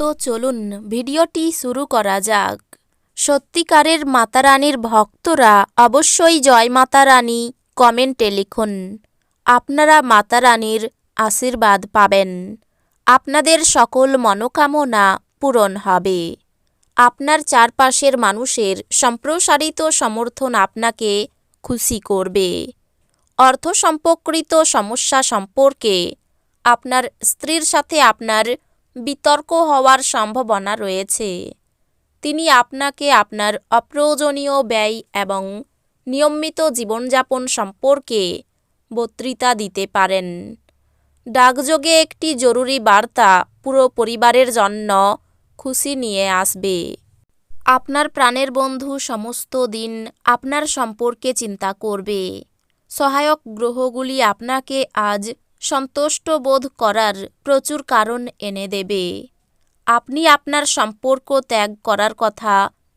তো চলুন, ভিডিওটি শুরু করা যাক। সত্যিকারের মাতারানীর ভক্তরা অবশ্যই জয় মাতা রানী কমেন্টে লিখুন। আপনারা মাতারানীর আশীর্বাদ পাবেন। আপনাদের সকল মনোকামনা পূরণ হবে। আপনার চারপাশের মানুষের সম্প্রসারিত সমর্থন আপনাকে খুশি করবে। অর্থ সম্পর্কিত সমস্যা সম্পর্কে আপনার স্ত্রীর সাথে আপনার বিতর্ক হওয়ার সম্ভাবনা রয়েছে। তিনি আপনাকে আপনার অপ্রয়োজনীয় ব্যয় এবং নিয়মিত জীবনযাপন সম্পর্কে বক্তৃতা দিতে পারেন। ডাকযোগে একটি জরুরি বার্তা পুরো পরিবারের জন্য খুশি নিয়ে আসবে। আপনার প্রাণের বন্ধু সমস্ত দিন আপনার সম্পর্কে চিন্তা করবে। সহায়ক গ্রহগুলি আপনাকে আজ সন্তুষ্ট বোধ করার প্রচুর কারণ এনে দেবে। আপনি আপনার সম্পর্ক ত্যাগ করার কথা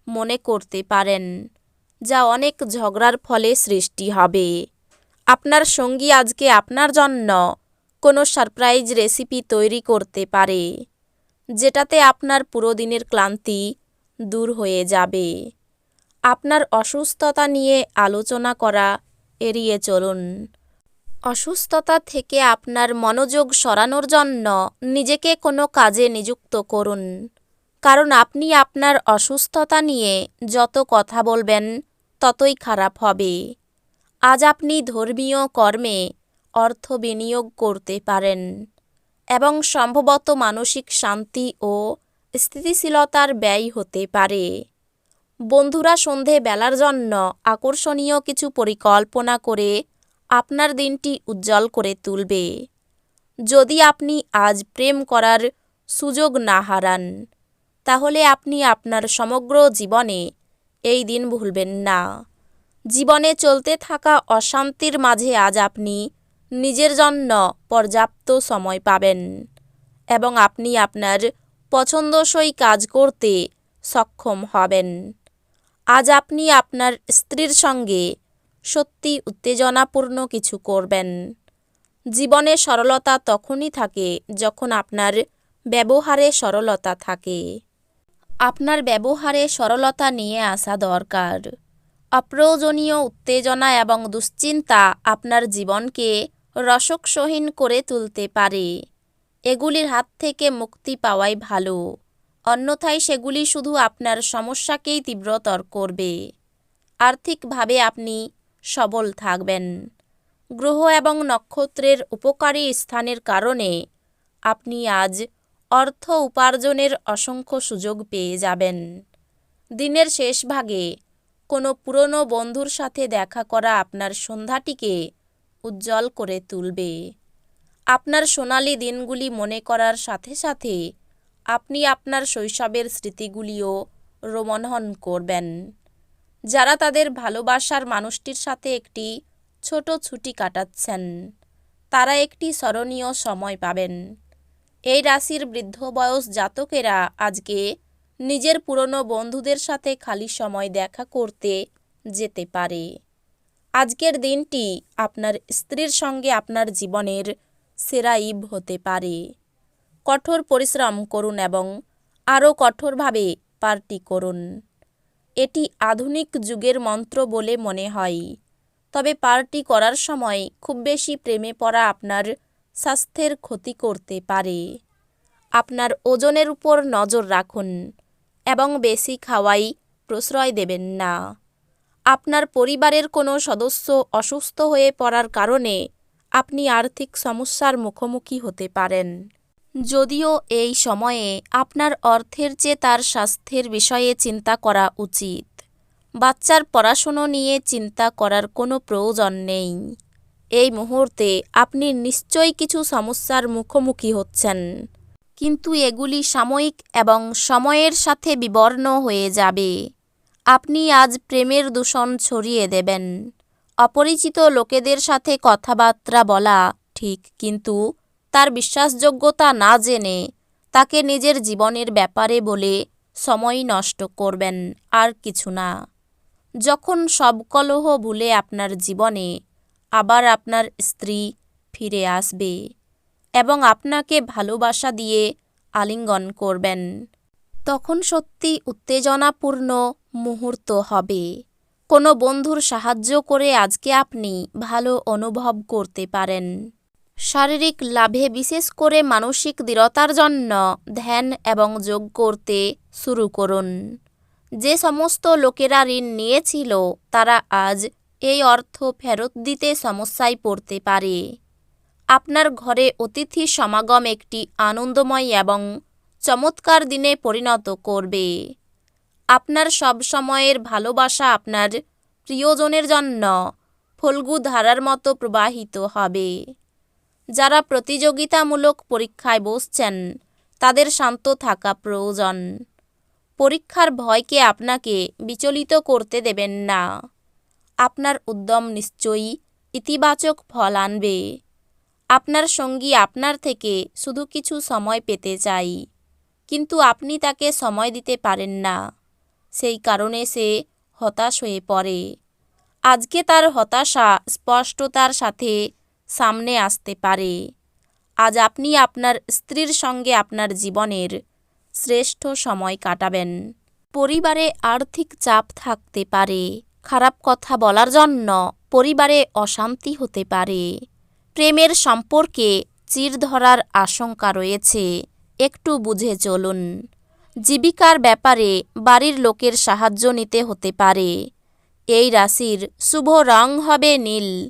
মনে করতে পারেন, যা অনেক ঝগড়ার ফলে সৃষ্টি হবে। আপনার সঙ্গী আজকে আপনার জন্য কোনো সারপ্রাইজ রেসিপি তৈরি করতে পারে, যেটাতে আপনার পুরো দিনের ক্লান্তি দূর হয়ে যাবে। আপনার অসুস্থতা নিয়ে আলোচনা করা এড়িয়ে চলুন। অসুস্থতা থেকে আপনার মনোযোগ সরানোর জন্য নিজেকে কোনো কাজে নিযুক্ত করুন। কারণ আপনি আপনার অসুস্থতা নিয়ে যত কথা বলবেন, ততই খারাপ হবে। আজ আপনি ধর্মীয় কর্মে অর্থ বিনিয়োগ করতে পারেন এবং সম্ভবত মানসিক শান্তি ও স্থিতিশীলতার ব্যয় হতে পারে। বন্ধুরা সন্ধে বেলার জন্য আকর্ষণীয় কিছু পরিকল্পনা করে আপনার দিনটি উজ্জ্বল করে তুলবে। যদি আপনি আজ প্রেম করার সুযোগ না হারান, তাহলে আপনি আপনার সমগ্র জীবনে এই দিন ভুলবেন না। জীবনে চলতে থাকা অশান্তির মাঝে আজ আপনি নিজের জন্য পর্যাপ্ত সময় পাবেন এবং আপনি আপনার পছন্দসই কাজ করতে সক্ষম হবেন। আজ আপনি আপনার স্ত্রীর সঙ্গে সত্যি উত্তেজনাপূর্ণ কিছু করবেন। জীবনে সরলতা তখনই থাকে যখন আপনার ব্যবহারে সরলতা থাকে। আপনার ব্যবহারে সরলতা নিয়ে আসা দরকার। অপ্রয়োজনীয় উত্তেজনা এবং দুশ্চিন্তা আপনার জীবনকে রসকসহীন করে তুলতে পারে। এগুলির হাত থেকে মুক্তি পাওয়াই ভালো। অন্যথায় সেগুলি শুধু আপনার সমস্যাকেই তীব্রতর করবে। আর্থিকভাবে আপনি সবল থাকবেন। গ্রহ এবং নক্ষত্রের উপকারী স্থানের কারণে আপনি আজ অর্থ উপার্জনের অসংখ্য সুযোগ পেয়ে যাবেন। দিনের শেষ ভাগে কোনো পুরনো বন্ধুর সাথে দেখা করা আপনার সন্ধ্যাটিকে উজ্জ্বল করে তুলবে। আপনার সোনালি দিনগুলি মনে করার সাথে সাথে আপনি আপনার শৈশবের স্মৃতিগুলিও রোমন্থন করবেন। যারা তাদের ভালোবাসার মানুষটির সাথে একটি ছোট ছুটি কাটাচ্ছেন, তারা একটি স্মরণীয় সময় পাবেন। এই রাশির বৃদ্ধ বয়স জাতকেরা আজকে নিজের পুরনো বন্ধুদের সাথে খালি সময় দেখা করতে যেতে পারে। আজকের দিনটি আপনার স্ত্রীর সঙ্গে আপনার জীবনের সেরা ইভ হতে পারে। কঠোর পরিশ্রম করুন এবং আরও কঠোরভাবে পার্টি করুন। এটি আধুনিক যুগের মন্ত্র বলে মনে হয়। তবে পার্টি করার সময় খুব বেশি প্রেমে পড়া আপনার স্বাস্থ্যের ক্ষতি করতে পারে। আপনার ওজনের উপর নজর রাখুন এবং বেশি খাওয়াই প্রশ্রয় দেবেন না। আপনার পরিবারের কোনো সদস্য অসুস্থ হয়ে পড়ার কারণে আপনি আর্থিক সমস্যার মুখোমুখি হতে পারেন। যদিও এই সময়ে আপনার অর্থের চেয়ে তার স্বাস্থ্যের বিষয়ে চিন্তা করা উচিত। বাচ্চার পড়াশুনো নিয়ে চিন্তা করার কোনো প্রয়োজন নেই। এই মুহূর্তে আপনি নিশ্চয়ই কিছু সমস্যার মুখোমুখি হচ্ছেন। কিন্তু এগুলি সাময়িক এবং সময়ের সাথে বিবর্ণ হয়ে যাবে। আপনি আজ প্রেমের দূষণ ছড়িয়ে দেবেন। অপরিচিত লোকেদের সাথে কথাবার্তা বলা ঠিক, কিন্তু তার বিশ্বাসযোগ্যতা না জেনে তাকে নিজের জীবনের ব্যাপারে বলে সময় নষ্ট করবেন আর কিছু না। যখন সব কলহ ভুলে আপনার জীবনে আবার আপনার স্ত্রী ফিরে আসবে এবং আপনাকে ভালোবাসা দিয়ে আলিঙ্গন করবেন, তখন সত্যি উত্তেজনাপূর্ণ মুহূর্ত হবে। কোনো বন্ধুর সাহায্য করে আজকে আপনি ভালো অনুভব করতে পারেন। শারীরিক লাভে বিশেষ করে মানসিক দৃঢ়তার জন্য ধ্যান এবং যোগ করতে শুরু করুন। যে সমস্ত লোকেরা ঋণ নিয়েছিল, তারা আজ এই অর্থ ফেরত দিতে সমস্যায় পড়তে পারে। আপনার ঘরে অতিথি সমাগম একটি আনন্দময় এবং চমৎকার দিনে পরিণত করবে। আপনার সব সময়ের ভালোবাসা আপনার প্রিয়জনের জন্য ফল্গু ধারার মতো প্রবাহিত হবে। যারা প্রতিযোগিতামূলক পরীক্ষায় বসছেন, তাদের শান্ত থাকা প্রয়োজন। পরীক্ষার ভয়কে আপনাকে বিচলিত করতে দেবেন না। আপনার উদ্যম নিশ্চয়ই ইতিবাচক ফল আনবে। আপনার সঙ্গী আপনার থেকে শুধু কিছু সময় পেতে চাই, কিন্তু আপনি তাকে সময় দিতে পারেন না। সেই কারণে সে হতাশ হয়ে পড়ে। আজকে তার হতাশা স্পষ্টতার সাথে সামনে আসতে পারে। আজ আপনি আপনার স্ত্রীর সঙ্গে আপনার জীবনের শ্রেষ্ঠ সময় কাটাবেন। পরিবারে আর্থিক চাপ থাকতে পারে। খারাপ কথা বলার জন্য পরিবারে অশান্তি হতে পারে। প্রেমের সম্পর্কে চির ধরার আশঙ্কা রয়েছে। একটু বুঝে চলুন। জীবিকার ব্যাপারে বাড়ির লোকের সাহায্য নিতে হতে পারে। এই রাশির শুভ রং হবে নীল।